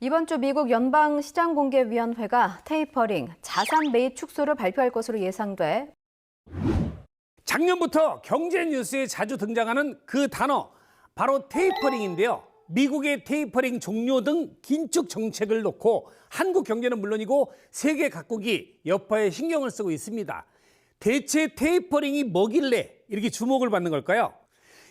이번 주 미국 연방 시장 공개 위원회가 테이퍼링, 자산 매입 축소를 발표할 것으로 예상돼 작년부터 경제 뉴스에 자주 등장하는 그 단어 바로 테이퍼링인데요. 미국의 테이퍼링 종료 등 긴축 정책을 놓고 한국 경제는 물론이고 세계 각국이 여파에 신경을 쓰고 있습니다. 대체 테이퍼링이 뭐길래 이렇게 주목을 받는 걸까요?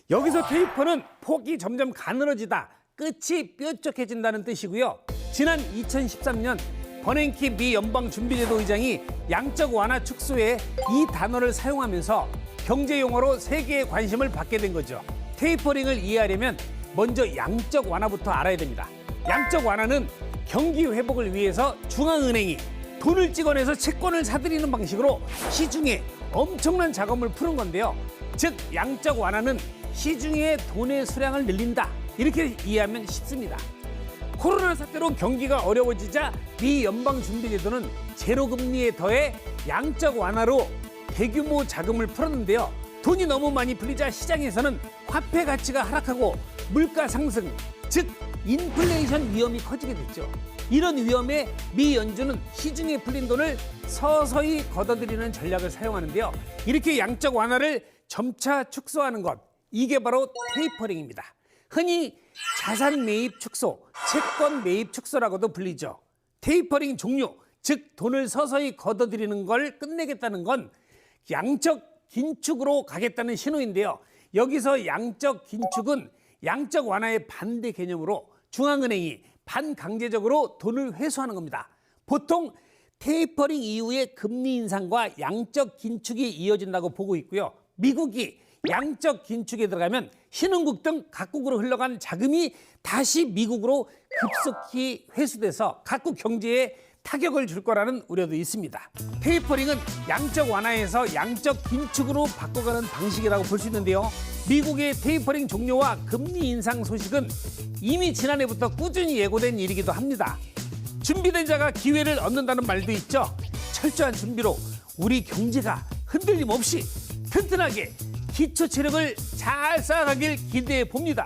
여기서 테이퍼는 폭이 점점 가늘어지다, 끝이 뾰족해진다는 뜻이고요. 지난 2013년 버냉키 미 연방준비제도 의장이 양적 완화 축소에 이 단어를 사용하면서 경제 용어로 세계의 관심을 받게 된 거죠. 테이퍼링을 이해하려면 먼저 양적 완화부터 알아야 됩니다. 양적 완화는 경기 회복을 위해서 중앙은행이 돈을 찍어내서 채권을 사들이는 방식으로 시중에 엄청난 자금을 푸는 건데요. 즉 양적 완화는 시중에 돈의 수량을 늘린다. 이렇게 이해하면 쉽습니다. 코로나 사태로 경기가 어려워지자 미 연방준비제도는 제로금리에 더해 양적 완화로 대규모 자금을 풀었는데요. 돈이 너무 많이 풀리자 시장에서는 화폐 가치가 하락하고 물가 상승, 즉 인플레이션 위험이 커지게 됐죠. 이런 위험에 미 연준은 시중에 풀린 돈을 서서히 걷어들이는 전략을 사용하는데요. 이렇게 양적 완화를 점차 축소하는 것, 이게 바로 테이퍼링입니다. 흔히 자산 매입 축소, 채권 매입 축소라고도 불리죠. 테이퍼링 종료, 즉 돈을 서서히 걷어들이는 걸 끝내겠다는 건 양적 긴축으로 가겠다는 신호인데요. 여기서 양적 긴축은 양적 완화의 반대 개념으로 중앙은행이 반강제적으로 돈을 회수하는 겁니다. 보통 테이퍼링 이후에 금리 인상과 양적 긴축이 이어진다고 보고 있고요. 미국이 양적 긴축에 들어가면 신흥국 등 각국으로 흘러간 자금이 다시 미국으로 급속히 회수돼서 각국 경제에 타격을 줄 거라는 우려도 있습니다. 테이퍼링은 양적 완화에서 양적 긴축으로 바꿔가는 방식이라고 볼 수 있는데요. 미국의 테이퍼링 종료와 금리 인상 소식은 이미 지난해부터 꾸준히 예고된 일이기도 합니다. 준비된 자가 기회를 얻는다는 말도 있죠. 철저한 준비로 우리 경제가 흔들림 없이 튼튼하게 기초 체력을 잘 쌓아가길 기대해 봅니다.